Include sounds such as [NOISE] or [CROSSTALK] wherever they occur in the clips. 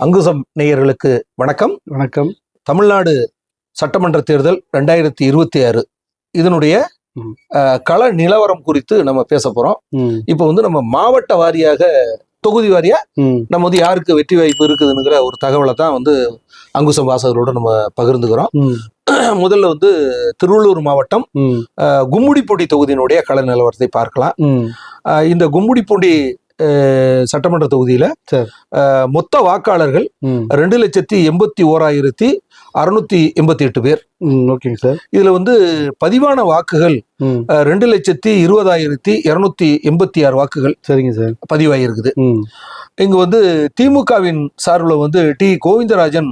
அங்குசம் நேயர்களுக்கு வணக்கம். வணக்கம். தமிழ்நாடு சட்டமன்ற தேர்தல் ரெண்டாயிரத்தி இருபத்தி ஆறு. இதனுடைய கள நிலவரம் குறித்து நம்ம பேச போறோம். இப்போ வந்து நம்ம மாவட்ட வாரியாக தொகுதி வாரியா நம்ம வந்து யாருக்கு வெற்றி வாய்ப்பு இருக்குதுங்கிற ஒரு தகவலை தான் வந்து அங்குசம் வாசகரோட நம்ம பகிர்ந்துக்கிறோம். [CLEARS THROAT] முதல்ல வந்து திருவள்ளூர் மாவட்டம் கும்முடிப்பூண்டி தொகுதியினுடைய கள நிலவரத்தை பார்க்கலாம். இந்த கும்முடிப்பூண்டி அஹ், சட்டமன்ற தொகுதியில மொத்த வாக்காளர்கள் ரெண்டு லட்சத்தி எண்பத்தி ஓராயிரத்தி அறுநூத்தி எண்பத்தி எட்டு பேர் ஓகேங்க சார். இதுல வந்து பதிவான வாக்குகள் ரெண்டு லட்சத்தி இருபதாயிரத்தி இருநூத்தி எண்பத்தி ஆறு வாக்குகள் சரிங்க சார். பதிவாயிருக்குது. இங்க வந்து திமுகவின் சார்பில் வந்து டி கோவிந்தராஜன்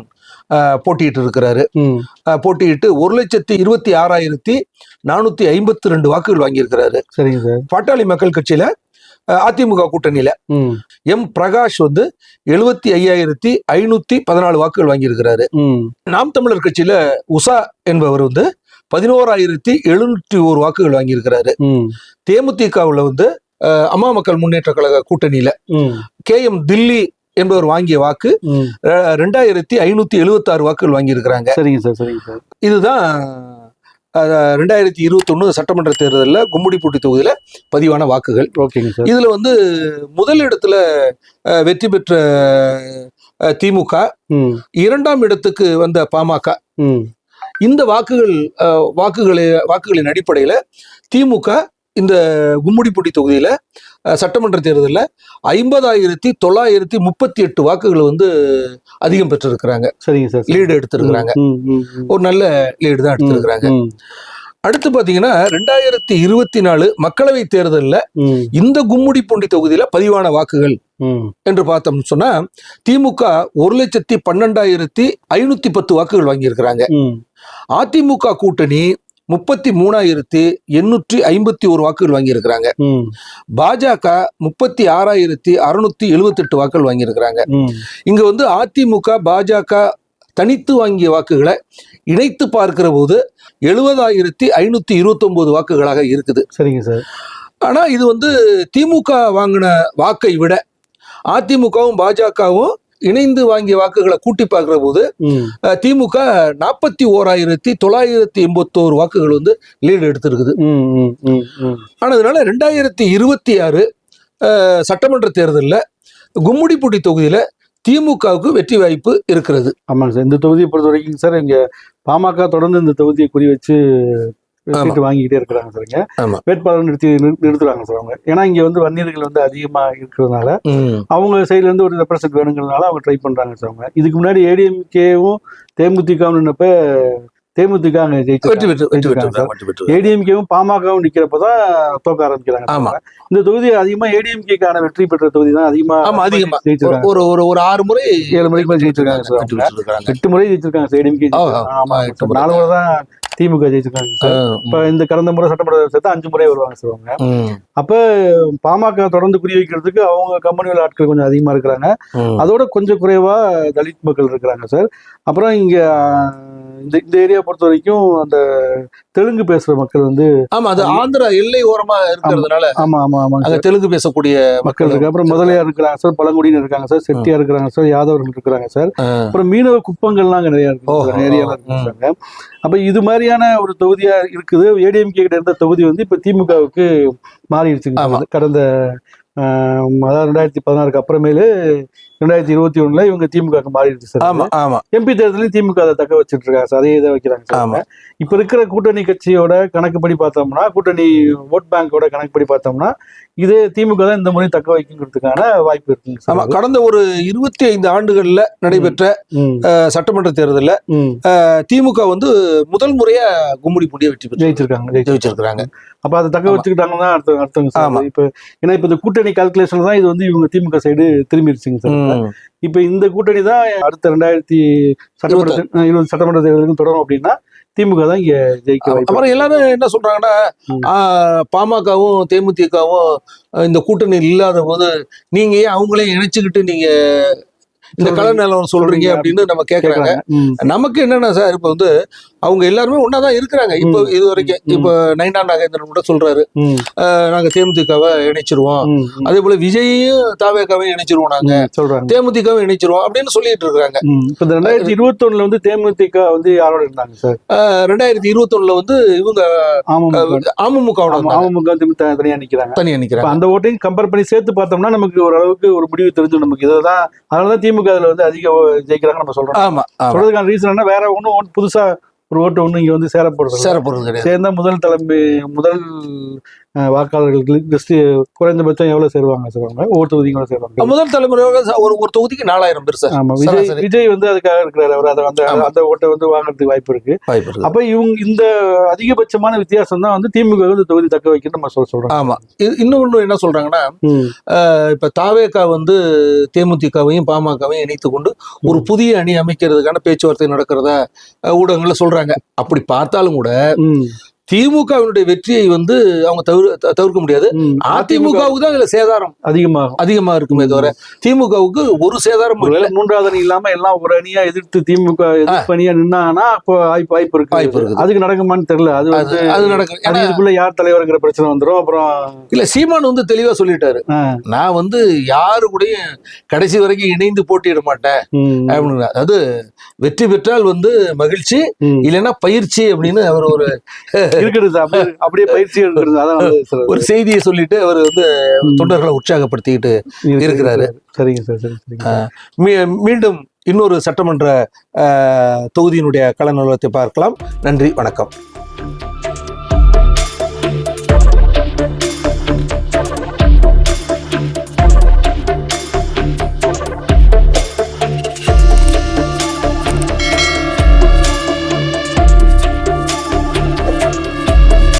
போட்டியிட்டு இருக்கிறாரு. போட்டியிட்டு ஒரு லட்சத்தி இருபத்தி ஆறாயிரத்தி நானூத்தி ஐம்பத்தி ரெண்டு வாக்குகள் வாங்கியிருக்கிறாரு. சரிங்க சார். பாட்டாளி மக்கள் கட்சியில அதிமுக கூட்டணியில. எம் பிரகாஷ் வந்து எழுபத்தி ஐயாயிரத்தி ஐநூத்தி பதினாலு வாக்குகள் வாங்கியிருக்கிறாரு. நாம் தமிழர் கட்சியில உஷா என்பவர் வந்து பதினோராயிரத்தி எழுநூற்றி ஒரு வாக்குகள் வாங்கியிருக்கிறாரு. தேமுதிகவுல வந்து அம்மா மக்கள் முன்னேற்ற கழக கூட்டணியில கே எம் தில்லி என்பவர் வாங்கிய வாக்கு ரெண்டாயிரத்தி ஐநூத்தி எழுபத்தி ஆறு வாக்குகள் வாங்கியிருக்கிறாங்க. சரிங்க சார் சரிங்க சார். இதுதான் ரெண்டாயிரத்தி இருபத்தொன்னு சட்டமன்ற தேர்தலில் கும்முடிப்பூட்டி தொகுதியில பதிவான வாக்குகள். ஓகேங்க சார். இதுல வந்து முதல் இடத்துல வெற்றி பெற்ற திமுக இரண்டாம் இடத்துக்கு வந்த பாமக. இந்த வாக்குகள் வாக்குகளை வாக்குகளின் அடிப்படையில திமுக இந்த கும்முடிப்பூட்டி தொகுதியில சட்டமன்ற தேர்தலில் ஐம்பதாயிரத்தி தொள்ளாயிரத்தி முப்பத்தி எட்டு வாக்குகள் வந்து அதிகம் பெற்றிருக்கிறாங்க. சரிங்க சார் லீடு எடுத்திருக்கிறாங்க. ஒரு நல்ல லீடு தான் எடுத்திருக்கிறாங்க. அடுத்து பாத்தீங்கன்னா ரெண்டாயிரத்தி இருபத்தி நாலு மக்களவை தேர்தலில் இந்த கும்முடிப்பூண்டி தொகுதியில பதிவான வாக்குகள் என்று பார்த்தோம்னு சொன்னா திமுக ஒரு லட்சத்தி பன்னெண்டாயிரத்தி ஐநூத்தி பத்து வாக்குகள் வாங்கியிருக்கிறாங்க. அதிமுக கூட்டணி முப்பத்தி மூணாயிரத்தி எண்ணூற்றி ஐம்பத்தி ஒரு வாக்குகள் வாங்கியிருக்கிறாங்க. பாஜக முப்பத்தி ஆறாயிரத்தி அறுநூத்தி எழுபத்தெட்டு வாக்குகள் வாங்கியிருக்கிறாங்க. இங்க வந்து அதிமுக பாஜக தனித்து வாங்கிய வாக்குகளை இணைத்து பார்க்கிற போது எழுபதாயிரத்தி ஐநூத்தி இருபத்தொன்பது வாக்குகளாக இருக்குது. சரிங்க சார். ஆனா இது வந்து திமுக வாங்கின வாக்கை விட அதிமுகவும் பாஜகவும் இணைந்து வாங்கிய வாக்குகளை கூட்டி பார்க்கிற போது திமுக நாற்பத்தி ஓராயிரத்தி தொள்ளாயிரத்தி எண்பத்தோரு வாக்குகள் வந்து லீடு எடுத்திருக்குது. ம். ஆனதுனால ரெண்டாயிரத்தி இருபத்தி ஆறு சட்டமன்ற தேர்தலில் கும்முடிப்பூட்டி தொகுதியில திமுகவுக்கு வெற்றி வாய்ப்பு இருக்கிறது. ஆமாங்க சார். இந்த தொகுதியை பொறுத்த வரைக்கும் சார் இங்க பாமக தொடர்ந்து இந்த தொகுதியை குறி வச்சு சீட்டு வாங்கிக்கிட்டே இருக்கிறாங்க சார்ங்க. வேட்பாளர் நிறுத்தி நிறு- நிறுத்துறாங்க சார் அவங்க. ஏன்னா இங்க வந்து வன்னியர்கள் வந்து அதிகமா இருக்கிறதுனால அவங்க சைடுல இருந்து ஒரு ரெப்ரசன்ட் வேணுங்கிறதுனால அவங்க ட்ரை பண்றாங்க சார் அவங்க. இதுக்கு முன்னாடி ஏடிஎம்கேவும் தேமுதிகவும் நின்னப்ப தேமுதிக அங்க ஜெயிச்சு ஏடிஎம்கேவும் பாமகவும் நிக்கிறப்பதான் தோக்க ஆரம்பிக்கிறாங்க. இந்த தொகுதி அதிகமா ஏடிஎம்கேக்கான வெற்றி பெற்ற தொகுதி தான் அதிகமா அதிகமா. ஜெயிச்சிருக்காங்க. ஒரு ஒரு ஒரு ஆறு முறை ஏழு முறைக்கு மேல ஜெயிச்சிருக்காங்க. எட்டு முறை ஜெயிச்சிருக்காங்க சார் ஏடிஎம்கே ஆமா. நாலு முறை தான் திமுக ஜெயிச்சிருக்காங்க சார். இப்ப இந்த கடந்த முறை சட்டமன்ற சேர்த்து அஞ்சு முறை வருவாங்க சார் அவங்க. ம், அப்ப பாமக தொடர்ந்து குறி வைக்கிறதுக்கு அவங்க கம்பெனியில் ஆட்கள் கொஞ்சம் அதிகமா இருக்கிறாங்க. அதோட கொஞ்சம் குறைவா தலித் மக்கள் இருக்கிறாங்க சார். அப்புறம் இங்க இந்த இந்த ஏரியா பொறுத்த வரைக்கும் அந்த தெலுங்கு பேசுற மக்கள் வந்து ஆமா அது ஆந்திரா எல்லை ஓரமா இருக்கிறதுனால ஆமா ஆமா அங்க சார். தெலுங்கு பேசக்கூடிய மக்கள் இருக்கு அப்புறம் முதலியார் இருக்கிறாங்க சார் பழங்குடியினர் இருக்காங்க சார் செட்டியார் இருக்கிறாங்க சார் யாதவர்கள் இருக்கிறாங்க சார். அப்புறம் மீனவ குப்பங்கள்லாம் அங்க நிறைய இருக்கு ஏரியால. இருக்காங்க அப்ப இது மாதிரியான ஒரு தொகுதியா இருக்குது ஏடிஎம்கே கிட்ட இருந்த தொகுதி வந்து இப்ப திமுகவுக்கு. சார். கடந்த அதாவது ரெண்டாயிரத்தி பதினாறுக்கு அப்புறமேலு ரெண்டாயிரத்தி இருபத்தி ஒண்ணுல இவங்க திமுக மாறிடுச்சு சார் ஆமா ஆமா. எம்பி தேர்தலையும் திமுக அதை தக்க வச்சிட்டு இருக்காங்க சார். அதே இதை வைக்கிறாங்க சார். இப்ப இருக்கிற கூட்டணி கட்சியோட கணக்குப்படி பார்த்தோம்னா கூட்டணி ஓட் பேங்கோட கணக்குப்படி பார்த்தோம்னா இதே திமுக தான் இந்த முறை தக்க வைக்கிறதுக்கான வாய்ப்பு இருக்குங்க ஆமா கடந்த ஒரு இருபத்தி ஐந்து ஆண்டுகள்ல நடைபெற்ற சட்டமன்ற தேர்தல்ல திமுக வந்து முதல் முறையா கும்முடி பூண்டியை வெற்றி பெற்று ஜெயிச்சிருக்காங்க ஜெயிச்சிருக்காங்க. அப்ப அதை தக்க. வச்சுக்கிட்டாங்கன்னா அர்த்தம். சார். இப்ப ஏன்னா இப்ப இந்த கூட்டணி கால்குலேஷன் தான் இது வந்து இவங்க திமுக சைடு திரும்பிடுச்சுங்க சார். இப்ப இந்த கூட்டணி தான் அடுத்த ரெண்டாயிரத்தி சட்டமன்ற இருபது சட்டமன்ற தேர்தலுக்கு தொடரும் அப்படின்னா திமுக தான் இங்க ஜெயிக்க வாய்ப்பு அப்புறம் எல்லாரும் என்ன சொல்றாங்கன்னா பாமகவும் தேமுதிகவும் இந்த கூட்டணி இல்லாத போது நீங்க ஏன் அவங்களே இணைச்சுக்கிட்டு நீங்க இந்த சொல்றீங்க. கல நிலவரம் சொல்றீங்க அப்படின்னு நம்ம ம், நமக்கு என்னன்னா சார் இப்ப வந்து அவங்க எல்லாருமே ஒன்னா தான் இருக்கிறாங்க. இப்போ இது வரைக்கும். இப்போ நைனா நாகேந்திரன் கூட சொல்றாரு. நாங்க தேமுதிகவை இணைச்சிருவோம். அதே போல விஜயையும் தாவேக்காவையும் இணைச்சிருவோம் நாங்க. சொல்றாங்க. தேமுதிகவும் இணைச்சிருவோம் அப்படின்னு சொல்லிட்டு இருக்காங்க. இப்ப ரெண்டாயிரத்தி இருபத்தொன்னுல வந்து தேமுதிக வந்து யாரோட இருந்தாங்க சார்? ரெண்டாயிரத்தி இருபத்தொன்னுல வந்து இவங்க அமமுக. அமமுக தனியா நிக்கிறாங்க. தனியா நிக்கிறாங்க. அந்த ஓட்டையும் கம்பேர் பண்ணி சேர்த்து பார்த்தோம்னா நமக்கு ஓரளவுக்கு ஒரு முடிவு தெரிஞ்சு நமக்கு இதுதான் அதனாலதான் திமுக அதுல வந்து அதிக ஜெயிக்கிறாங்க நம்ம சொல்றோம். ஆமா சொல்றதுக்கான ரீசன் என்ன? வேற ஒண்ணும் புதுசா ஒரு ஓட்டு ஒண்ணு இங்க வந்து சேர போறது இல்ல. சேர போறது கிடையாது. சேர்ந்தா முதல் தலைமை முதல் வாக்காளர்களுக்கு ஜஸ்ட் குறைந்தபட்சம் எவ்வளவு சேருவாங்க சேருவாங்க ஒவ்வொரு தொகுதியும் கூட சேருவாங்க? முதல் தலைமுறையாக ஒரு ஒரு தொகுதிக்கு நாலாயிரம் பேர் சார். ஆமா விஜய். விஜய் வந்து அதுக்காக இருக்கிறாரு அவர். அதை அந்த ஆமா. அந்த ஓட்டை வந்து வாங்குறதுக்கு வாய்ப்பு இருக்கு. அப்ப இவங்க இந்த அதிகபட்சமான வித்தியாசம் தான் வந்து திமுக வந்து தொகுதி தக்க வைக்கணும் நம்ம சொல்ல சொல்றோம். ஆமா. இது- இன்னொன்னு என்ன சொல்றாங்கன்னா இப்ப தாவேகா வந்து தேமுதிகவையும் பாமகவையும் இணைத்து கொண்டு ஒரு புதிய அணி அமைக்கிறதுக்கான பேச்சுவார்த்தை நடக்கிறதா ஊடகங்கள்ல சொல்றாங்க. அப்படி பார்த்தாலும் கூட திமுகவினுடைய வெற்றியை வந்து அவங்க தவிர தவிர்க்க முடியாது. அதிமுகவுக்கு தான் இதுல சேதாரம். அதிகமாகும் அதிகமா இருக்குமே தவிர திமுகவுக்கு ஒரு சேதாரம் மூன்றாவது அணி இல்லாம எல்லாம் ஒரு அணியா எதிர்த்து திமுக அணியா நின்னாங்கன்னா அப்போ வாய்ப்பு வாய்ப்பு இருக்கு வாய்ப்பு இருக்குது. அதுக்கு நடக்குமான்னு தெரியல. அது வந்து அது நடக்கும் இதுக்குள்ள யார் தலைவருங்கிற பிரச்சனை வந்துரும். அப்புறம் இல்ல சீமான் வந்து தெளிவா சொல்லிட்டாரு. நான் வந்து யாரு கூடயும் கடைசி வரைக்கும் இணைந்து போட்டியிட மாட்டேன். அப்படின்னு. அதாவது வெற்றி பெற்றால் வந்து மகிழ்ச்சி. இல்லைன்னா பயிற்சி அப்படின்னு அவர் ஒரு இருக்கிறது அப்படியே அப்படியே பயிற்சி எடுக்கிறது அதான் ஒரு செய்தியை சொல்லிட்டு அவர் வந்து. தொண்டர்களை உற்சாகப்படுத்திக்கிட்டு இருக்கு, இருக்கிறாரு. சரிங்க சார் சரி சரிங்க சார். மீண்டும் இன்னொரு சட்டமன்ற தொகுதியினுடைய கள நிலவரத்தை பார்க்கலாம் நன்றி வணக்கம்